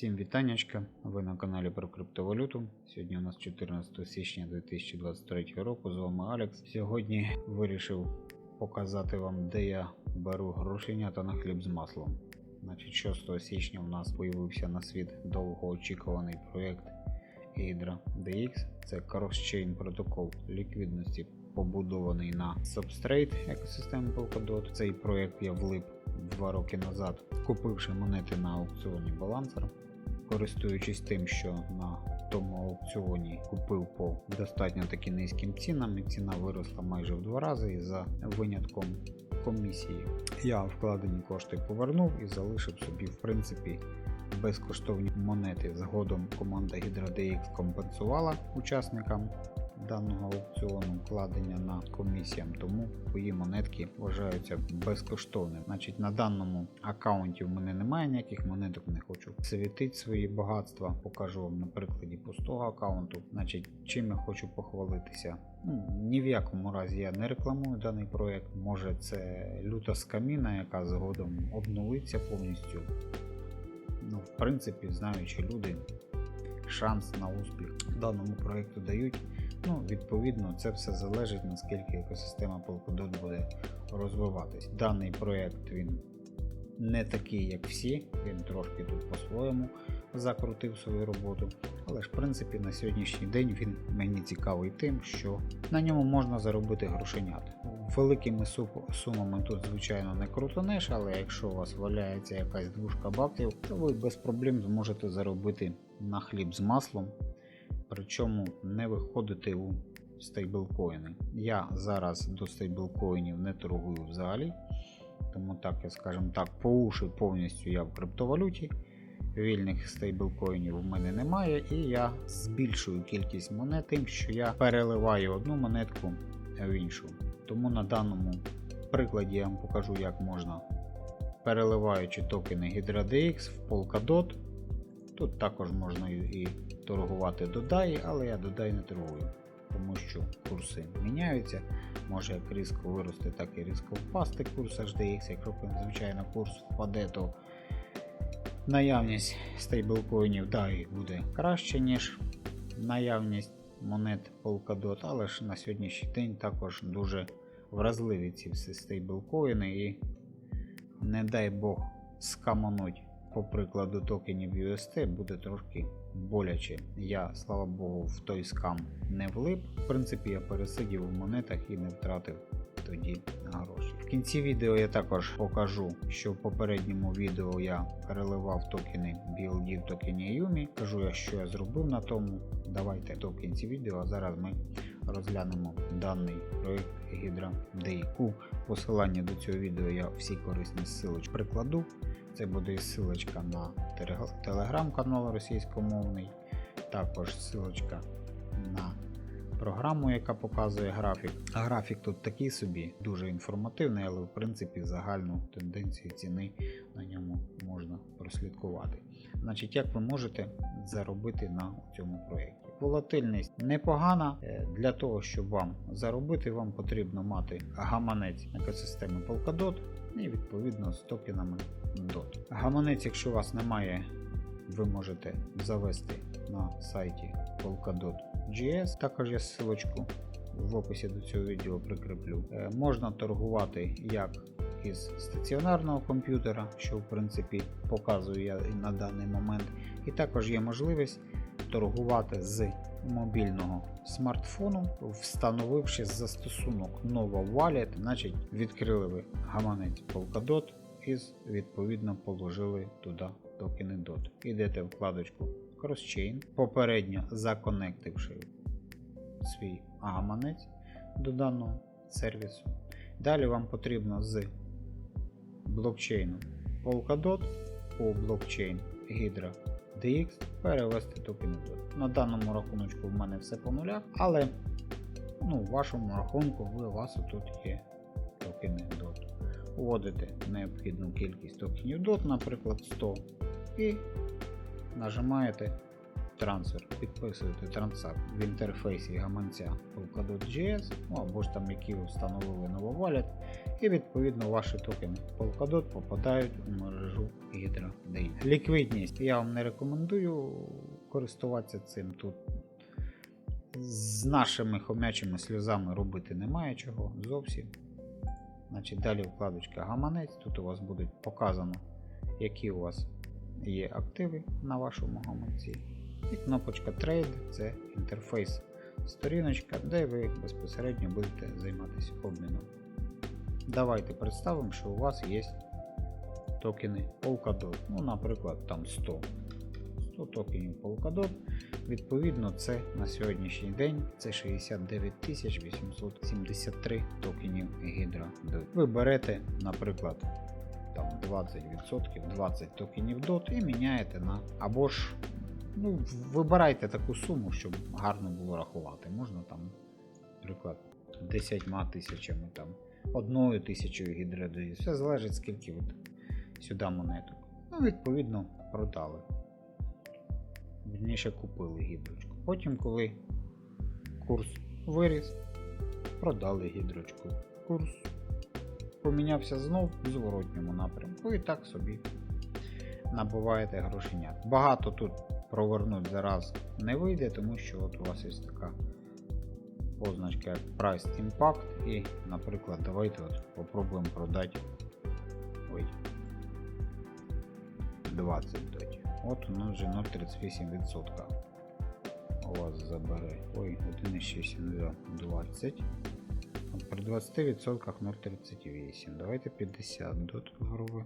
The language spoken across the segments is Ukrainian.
Всім вітаннячка. Ви на каналі про криптовалюту. Сьогодні у нас 14 січня 2023 року. З вами Алекс. Сьогодні вирішив показати вам, де я беру грошенята на хліб з маслом. Значить, 6 січня у нас з'явився на світ довгоочікуваний проєкт Hydra DX. Це кросчейн протокол ліквідності, побудований на Substrate екосистеми Polkadot. Цей проєкт я влип два роки назад, купивши монети на аукціоні Balancer, користуючись тим, що на тому аукціоні купив по достатньо таки низьким цінам, і ціна виросла майже в два рази і за винятком комісії. Я вкладені кошти повернув і залишив собі, в принципі, безкоштовні монети. Згодом команда Hydra DX компенсувала учасникам даного аукціону вкладення на комісіям, тому мої монетки вважаються безкоштовними. Значить, на даному аккаунті в мене немає ніяких монеток, не хочу світити свої багатства. Покажу вам на прикладі пустого аккаунту. Значить, чим я хочу похвалитися. Ну, ні в якому разі я не рекламую даний проект. Може це люта скаміна, яка згодом обнулиться повністю. Ну, в принципі, знаючи люди, шанс на успіх даному проекту дають. Ну, відповідно, це все залежить наскільки екосистема Polkadot буде розвиватись. Даний проект він не такий, як всі, він трошки тут по-своєму закрутив свою роботу. Але ж, в принципі, на сьогоднішній день він мені цікавий тим, що на ньому можна заробити грошенят. Великими сумами тут, звичайно, не крутонеш, але якщо у вас валяється якась двушка баксів, то ви без проблем зможете заробити на хліб з маслом причому не виходити у стейблкоїни. Я зараз до стейблкоїнів не торгую взагалі, тому так, я скажімо так, по уші повністю я в криптовалюті. Вільних стейблкоїнів у мене немає, і я збільшую кількість монет тим, що я переливаю одну монетку в іншу. Тому на даному прикладі я вам покажу, як можна, переливаючи токени Hydra DX в Polkadot. Тут також можна і, торгувати до DAI, але я до DAI не торгую, тому що курси міняються. Може як різко вирости, так і різко впасти курс HDX. Якщо звичайно курс впаде, то наявність стейблкоїнів DAI буде краще, ніж наявність монет Polkadot, але ж на сьогоднішній день також дуже вразливі ці всі стейблкоїни і не дай Бог скамануть по прикладу токенів UST буде трошки боляче. Я, слава Богу, в той скам не влип. В принципі, я пересидів у монетах і не втратив тоді гроші. В кінці відео я також покажу, що в попередньому відео я переливав токени BLD в токені Yumi. Кажу я, що я зробив на тому. Давайте до кінці відео, а зараз ми розглянемо даний проект Hydra DQ. Посилання до цього відео я всі корисні ссылочки прикладу. Це буде і ссылочка на телег- телеграм-канал російськомовний, також ссылочка на програму, яка показує графік. А графік тут такий собі, дуже інформативний, але в принципі загальну тенденцію ціни на ньому можна прослідкувати. Значить, як ви можете заробити на цьому проєкті? Волатильність непогана. Е, Для того, щоб вам заробити, вам потрібно мати гаманець екосистеми Polkadot і відповідно з токенами DOT. Гаманець, якщо у вас немає, ви можете завести на сайті Polkadot.gs. Також я ссылочку в описі до цього відео прикріплю. Е, Можна торгувати як із стаціонарного комп'ютера, що в принципі показую я на даний момент. І також є можливість торгувати з мобільного смартфону, встановивши застосунок Nova Wallet, значить відкрили ви гаманець Polkadot і відповідно положили туди токени DOT. Ідете в вкладочку Crosschain, попередньо законективши свій гаманець до даного сервісу. Далі вам потрібно з блокчейну Polkadot у блокчейн Hydra DX перевести токени. На даному рахуночку в мене все по нулях, але ну, в вашому рахунку ви, у вас тут є токени DOT. Вводите необхідну кількість токенів DOT, наприклад 100, і нажимаєте трансфер, підписуєте трансакт в інтерфейсі гаманця Polkadot.js, ну або ж там які встановили новий валет, і відповідно ваші токени Polkadot попадають у мережу HydraDAI. Ліквідність я вам не рекомендую користуватися цим тут. З нашими хомячими сльозами робити немає чого зовсім. Значить, далі вкладочка гаманець. Тут у вас буде показано, які у вас є активи на вашому гаманці. І кнопочка Trade це інтерфейс сторіночка, де ви безпосередньо будете займатися обміном. Давайте представимо, що у вас є токени Polkadot. Ну, наприклад, там 100. 100 токенів Polkadot. Відповідно, це на сьогоднішній день це 69 873 токенів Hydra. Ви берете, наприклад, там 20%, 20 токенів DOT і міняєте на або ж ну, вибирайте таку суму, щоб гарно було рахувати. Можна там, наприклад, 10 тисячами, там, одною тисячою гідроди. Все залежить, скільки ви сюди монеток. Ну, відповідно, продали. Вірніше купили гідрочку. Потім, коли курс виріс, продали гідрочку. Курс помінявся знов в зворотньому напрямку і так собі набуваєте грошенят. Багато тут провернути зараз не вийде, тому що от у вас є така позначка як Price Impact і, наприклад, давайте от попробуємо продати ой, 20 дать. От нас вже 0,38% у вас забере. Ой, 1,6 20. От при 20% 0,38. Давайте 50 дот грубо.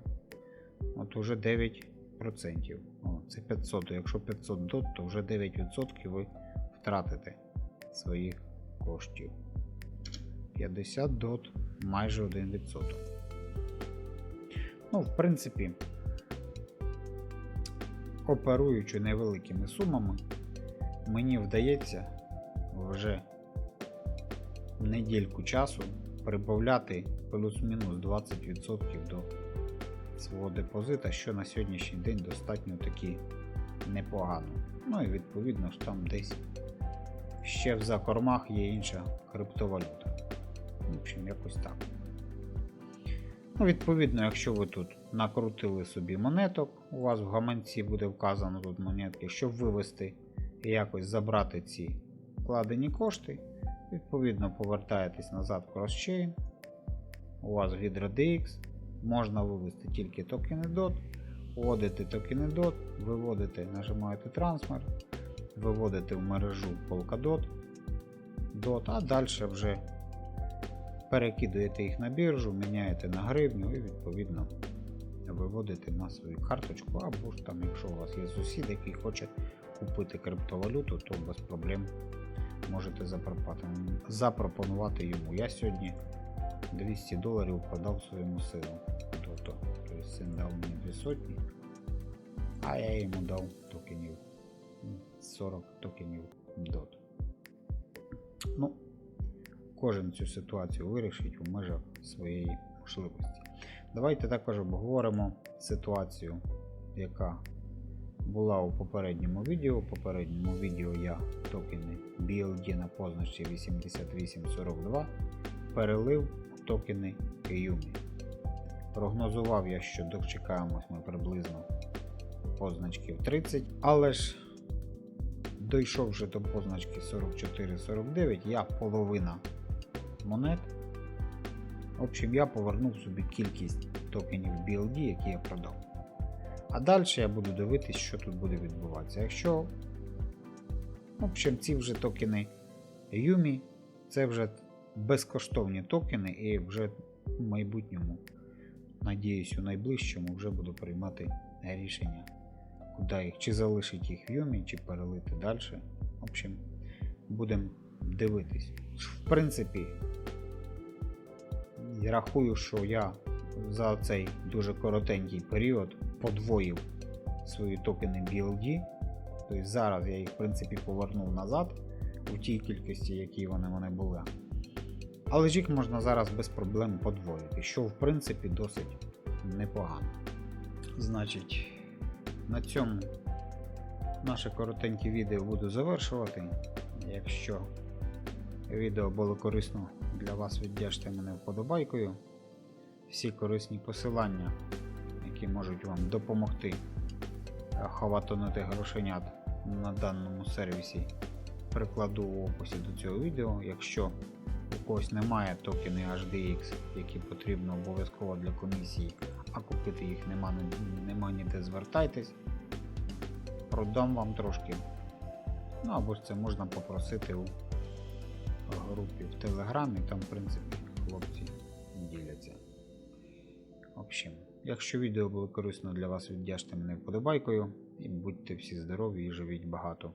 От уже 9%. О, це 500. Якщо 500 дот, то вже 9% ви втратите своїх коштів. 50 дот майже 1%. Ну, в принципі, оперуючи невеликими сумами, мені вдається вже недільку часу прибавляти плюс-мінус 20% до свого депозита, що на сьогоднішній день достатньо таки непогано. Ну і відповідно ж там десь ще в закормах є інша криптовалюта. В общем, якось так. Ну, Відповідно, якщо ви тут накрутили собі монеток, у вас в гаманці буде вказано тут монетки, щоб вивести і якось забрати ці вкладені кошти, відповідно повертаєтесь назад в CrossChain, у вас в HydraDX, можна вивести тільки вводите токени DOT, виводите, нажимаєте трансфер, виводите в мережу Polkadot, DOT, а далі вже перекидуєте їх на біржу, міняєте на гривню і відповідно виводите на свою карточку, або ж там, якщо у вас є сусід, який хоче купити криптовалюту, то без проблем можете запропонувати йому. Я сьогодні 200 доларів продав своєму сину. Син дав мені 2 сотні, а я йому дав токенів 40 токенів DOT. Ну, кожен цю ситуацію вирішить у межах своєї можливості. Давайте також обговоримо ситуацію, яка була у попередньому відео. У попередньому відео я токени BLD на позначці 8842 перелив токени Kiyumi. Прогнозував я, що дочекаємось ми приблизно позначки в 30, але ж дійшов вже до позначки 44-49, я половина монет. В общем, я повернув собі кількість токенів BLD, які я продав. А далі я буду дивитися, що тут буде відбуватися. Якщо, в общем, ці вже токени Yumi, це вже безкоштовні токени, і вже в майбутньому, надіюсь, у найближчому вже буду приймати рішення, куди їх, чи залишити їх в Yumi, чи перелити далі. В общем, будемо дивитись. В принципі, я рахую, що я за цей дуже коротенький період подвоїв свої токени BLD. Тобто зараз я їх в принципі повернув назад у тій кількості, які вони вони були. Але ж їх можна зараз без проблем подвоїти, що в принципі досить непогано. Значить, на цьому наше коротеньке відео буду завершувати. Якщо відео було корисно для вас, віддячте мене вподобайкою. Всі корисні посилання, які можуть вам допомогти е, грошенят на даному сервісі, прикладу в описі до цього відео. Якщо у когось немає токени HDX, які потрібно обов'язково для комісії, а купити їх нема, нема ніде звертайтесь. Продам вам трошки. Ну або ж це можна попросити у групі в Телеграмі, там, в принципі, хлопці діляться. В общем, якщо відео було корисно для вас, віддячте мене вподобайкою і будьте всі здорові і живіть багато.